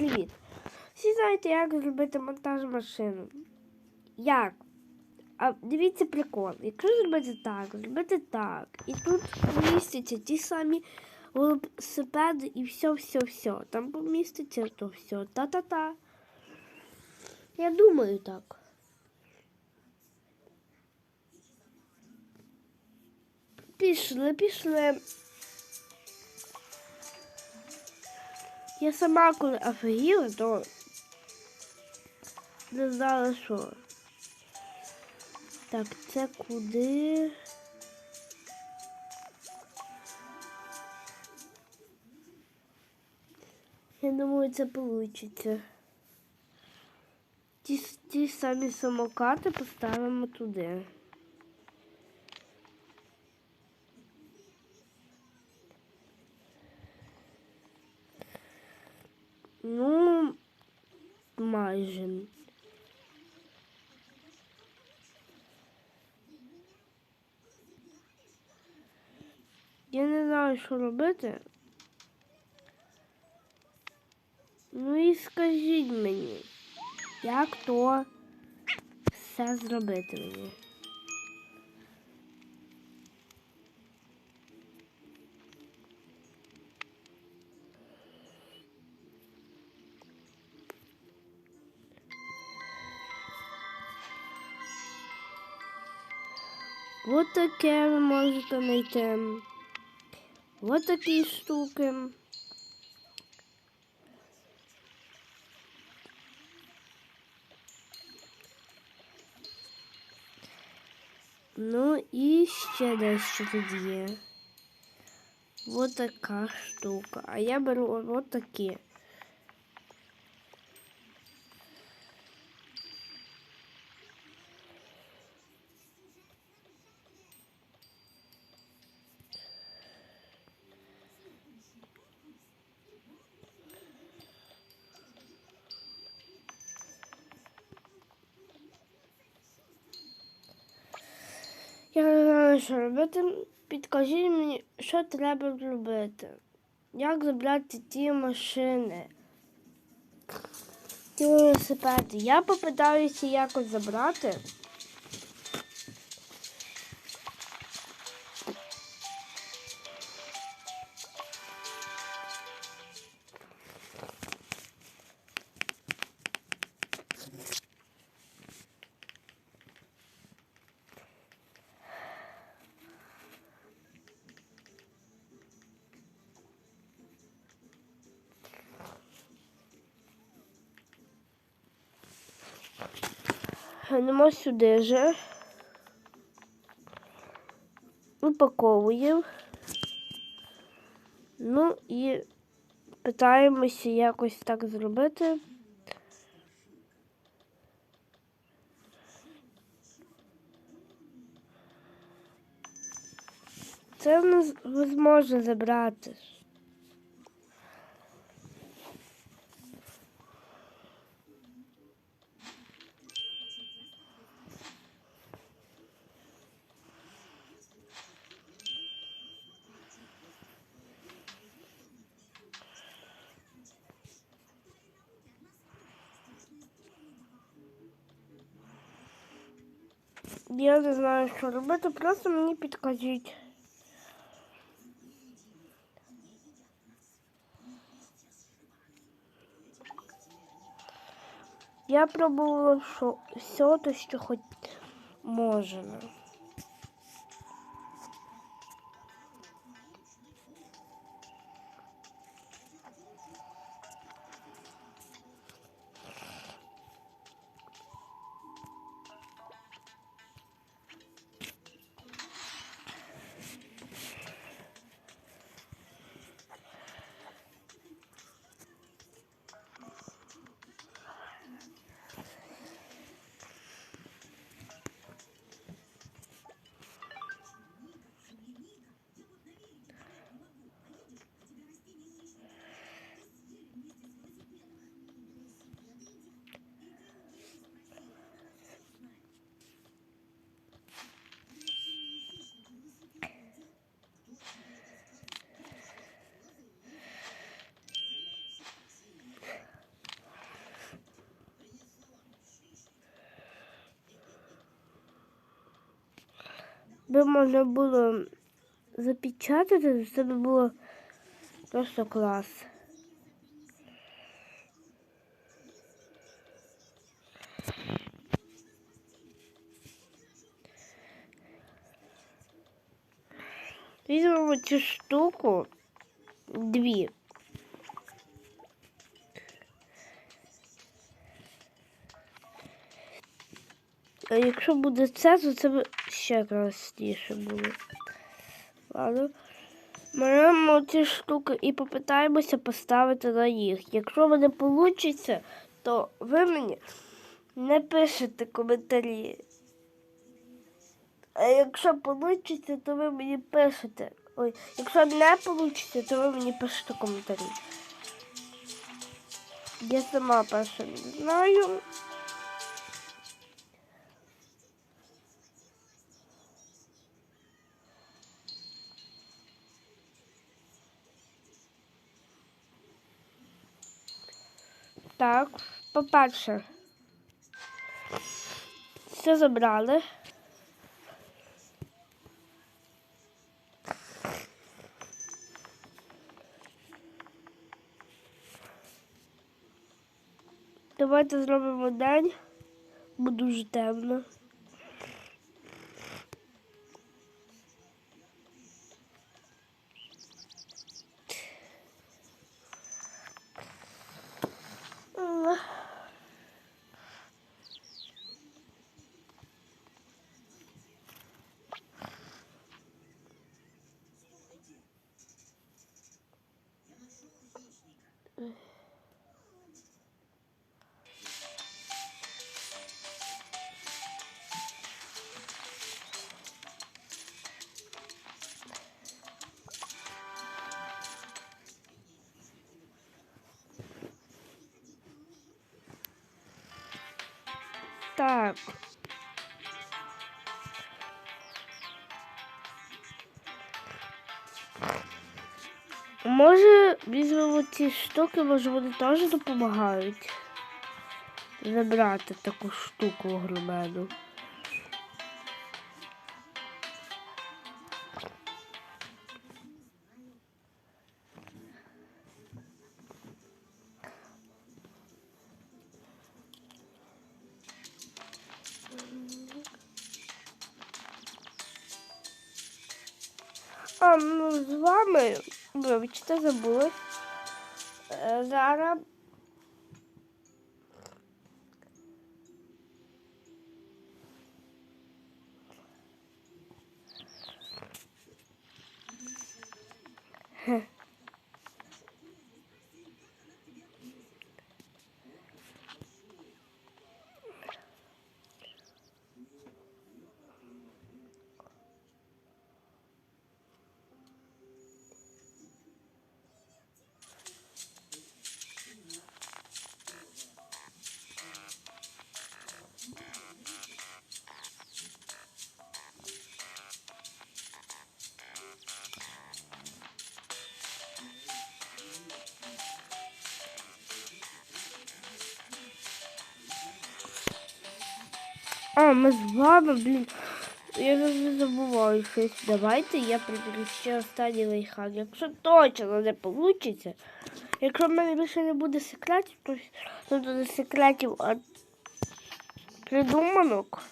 Привіт! Всі знаєте, як зробити монтаж машини. Як? А дивіться прикол. Якщо зробити так, зробити так. І тут помістяться ті самі велосипеди і все, все, все. Там поміститься то все. Та-та-та. Я думаю так. Пішли, пішли. Я сама коли офігіла, то не знала, що. Так, це куди? Я думаю, це вийде. Ті, ті самі самокати поставимо туди. Ну, майже. Я не знаю, що робити. Ну і скажіть мені, як то все зробити мені. Вот таке ви можете знайти. Вот такі штуки. Ну і ще дещо тут є. Вот така штука. А я беру вот такі. Знаю, що робити. Підкажіть мені, що треба зробити. Як забрати ті машини? Ті велосипеди. Я попитаюся якось забрати. Гнемо сюди же. Упаковуємо. Ну і питаємося якось так зробити. Це в нас можна забрати. Я не знаю, що робити, просто мені підкажіть. Я пробувала все те, що хоч можна. Би можна було запечатати, це би було просто клас. Візьмемо цю штуку дві. А якщо буде це, то це ще красніше було. Ладно. Беремо ці штуки і попитаємося поставити на їх. Якщо в не вийде, то ви мені не пишете коментарі. А якщо вийде, то ви мені пишете. Ой, якщо не вийде, то ви мені пишете коментарі. Я сама перша не знаю. Так, по-перше, все забрали. Давайте зробимо день, бо дуже темно. Може, візьмемо ці штуки, може вони теж допомагають забрати таку штуку огромену. А, ну, з вами, вибачте, забули. Е, Зараз. Хе. А, ми з вами, блін. Я завжди забуваю щось. Давайте я приберу ще останній лайфхак. Якщо точно не вийде, якщо в мене більше не буде секретів, то ну, то секретів, а придуманок,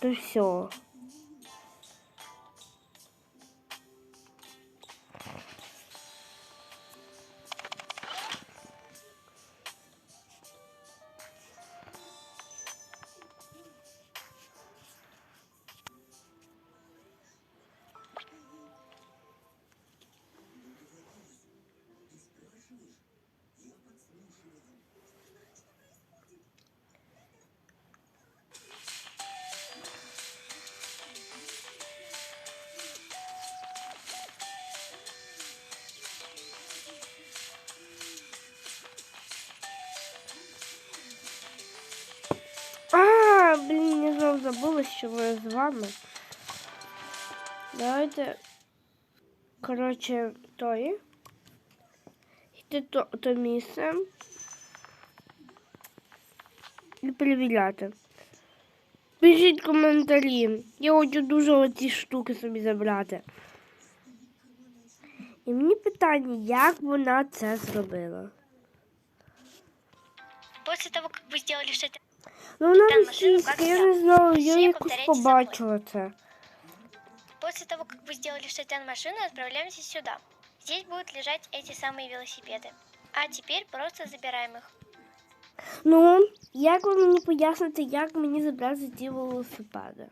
то все. Блін, забула, що ми з вами. Давайте. Коротше, тої. Йти то, то місце. І перевіряти. Пишіть коментарі. Я хочу дуже оці штуки собі забрати. І мені питання, як вона це зробила. После того, как вы сделали что-то... Ну, вона Там машину російська, я как не знаю, я Всі якось повторяйте за побачила це. После того, как вы сделали штатен машину, отправляемся сюда. Здесь будут лежать эти самые велосипеды. А теперь просто забираем их. Ну, як ви мені поясните, як мені забрати ці велосипеди?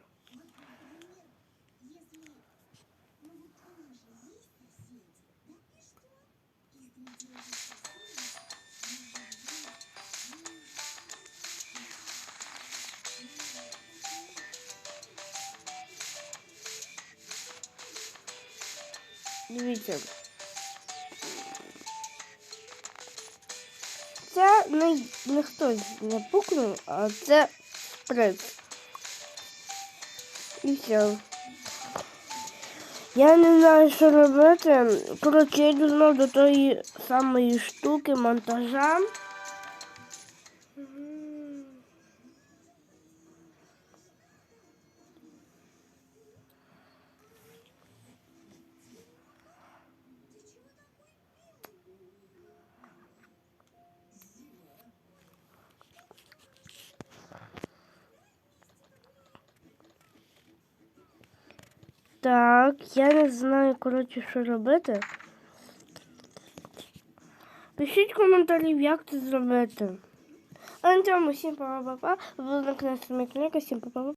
Дивіться. Це не, не хтось не пукнув, а це шприц. І все. Я не знаю, що робити. Коротше, я йду до тої самої штуки монтажа. Так, я не знаю, коротше, що робити. Пишіть коментарі, як це зробити. А на цьому всім па-па-па. Ви на каналі Книга, всім па-па.